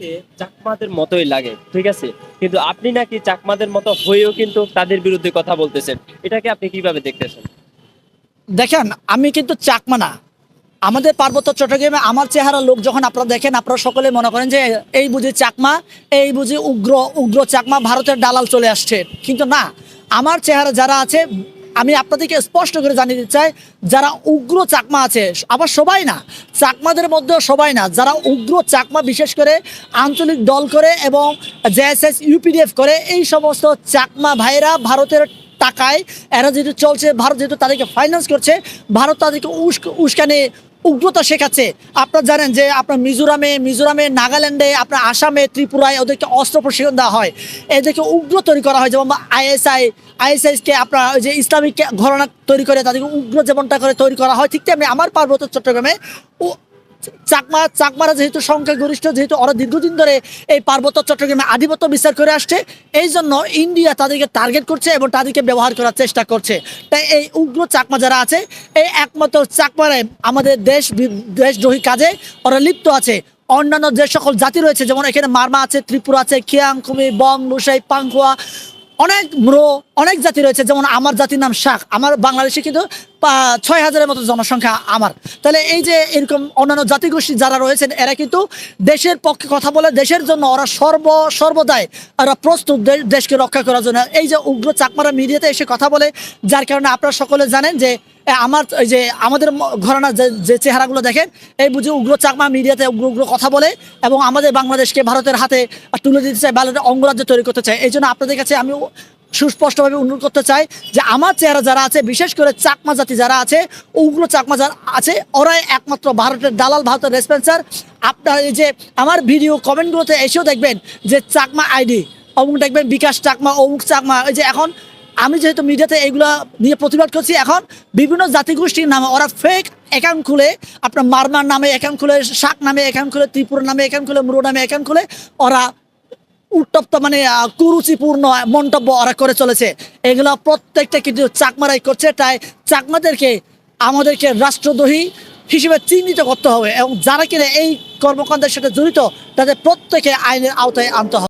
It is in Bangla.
দেখতে চাকমাদের মতোই লাগে, ঠিক আছে? কিন্তু আপনি নাকি চাকমাদের মতো হয়েও কিন্তু তাদের বিরুদ্ধে কথা বলতেছেন। এটাকে আপনি কীভাবে দেখতেছেন? দেখেন, আমি কিন্তু চাকমা না। আমাদের পার্বত্য চট্টগ্রামে আমার চেহারা লোক যখন আপনারা দেখেন, আপনারা সকলে মনে করেন যে এই বুঝি চাকমা, এই বুঝি উগ্র উগ্র চাকমা ভারতের দালাল চলে আসছে। কিন্তু না, আমার চেহারা যারা আছে আমি আপনাদেরকে স্পষ্ট করে জানিয়ে দিতে চাই, যারা উগ্র চাকমা আছে, আবার সবাই না, চাকমাদের মধ্যেও সবাই না, যারা উগ্র চাকমা বিশেষ করে আঞ্চলিক দল করে এবং জেএসএস ইউপিডিএফ করে, এই সমস্ত চাকমা ভাইরা ভারতের টাকায়, এরা যেহেতু চলছে, ভারত যেহেতু তাদেরকে ফাইন্যান্স করছে, ভারত তাদেরকে উস্ক উস্কানে উগ্রতা শেখাচ্ছে। আপনারা জানেন যে আপনার মিজোরামে মিজোরামে নাগাল্যান্ডে, আপনার আসামে, ত্রিপুরায় ওদেরকে অস্ত্র প্রশিক্ষণ দেওয়া হয়। এদেরকে উগ্র তৈরি করা হয়, যেমন আইএসআই আইএসআইকে আপনার যে ইসলামিক ঘটনা তৈরি করে, তাদেরকে উগ্র যেমনটা করে তৈরি করা হয়। ঠিক তেমনি আমার পার্বত্য চট্টগ্রামে চাকমা চাকমারা যেহেতু সংখ্যাগরিষ্ঠ, যেহেতু ওরা দীর্ঘদিন ধরে এই পার্বত্য চট্টগ্রামে আধিপত্য বিস্তার করে আসছে, এই জন্য ইন্ডিয়া তাদেরকে টার্গেট করছে এবং তাদেরকে ব্যবহার করার চেষ্টা করছে। তাই এই উগ্র চাকমা যারা আছে, এই একমাত্র চাকমারে আমাদের দেশ দেশদ্রোহী কাজে ওরা লিপ্ত আছে। অন্যান্য যে সকল জাতি রয়েছে, যেমন এখানে মারমা আছে, ত্রিপুরা আছে খিয়াং কুমি বং লুসাই পাংখোয়া, অনেক ম্রো, অনেক জাতি রয়েছে, যেমন আমার জাতির নাম শাক আমার বাংলাদেশে কিন্তু ছয় হাজারের মতো জনসংখ্যা আমার। তাহলে এই যে এরকম অন্যান্য জাতিগোষ্ঠী যারা রয়েছেন, এরা কিন্তু দেশের পক্ষে কথা বলে, দেশের জন্য ওরা সর্ব, সর্বদাই ওরা প্রস্তুত দেশকে রক্ষা করার জন্য। এই যে উগ্র চাকমারা মিডিয়াতে এসে কথা বলে, যার কারণে আপনারা সকলে জানেন যে আমার যে আমাদের যে যে চেহারাগুলো দেখেন, এই বুঝে উগ্র চাকমা মিডিয়াতে উগ্র উগ্র কথা বলে এবং আমাদের বাংলাদেশকে ভারতের হাতে তুলে দিতে চায় ভারতের অঙ্গরাজ্য তৈরি করতে চায়। এই জন্য আপনাদের কাছে আমি সুস্পষ্টভাবে অনুরোধ করতে চাই যে আমার চেহারা যারা আছে, বিশেষ করে চাকমা জাতি যারা আছে, ওগুলো চাকমা যারা আছে, ওরাই একমাত্র ভারতের দালাল, ভারতের রেসপেন্সার আপনার এই যে আমার ভিডিও কমেন্টগুলোতে এসেও দেখবেন যে চাকমা আইডি অমুক দেখবেন বিকাশ চাকমা, অমুক চাকমা, এই যে এখন আমি যেহেতু মিডিয়াতে এগুলো নিয়ে প্রতিবাদ করছি, এখন বিভিন্ন জাতিগোষ্ঠীর নামে, ওরা ফেক অ্যাকাউন্ট খুলে, আপনার মারমার নামে অ্যাকাউন্ট খুলে, শাক নামে অ্যাকাউন্ট খুলে, ত্রিপুরা নামে অ্যাকাউন্ট খুলে, মুরো নামে অ্যাকাউন্ট খুলে, ওরা উত্তপ্ত মানে কুরুচিপূর্ণ মন্তব্য ওরা করে চলেছে। এগুলো প্রত্যেকটা কিন্তু চাকমারাই করছে। তাই চাকমাদেরকে, আমাদেরকে রাষ্ট্রদ্রোহী হিসেবে চিহ্নিত করতে হবে এবং যারা কিনা এই কর্মকাণ্ডের সাথে জড়িত, তাদের প্রত্যেকে আইনের আওতায় আনতে হবে।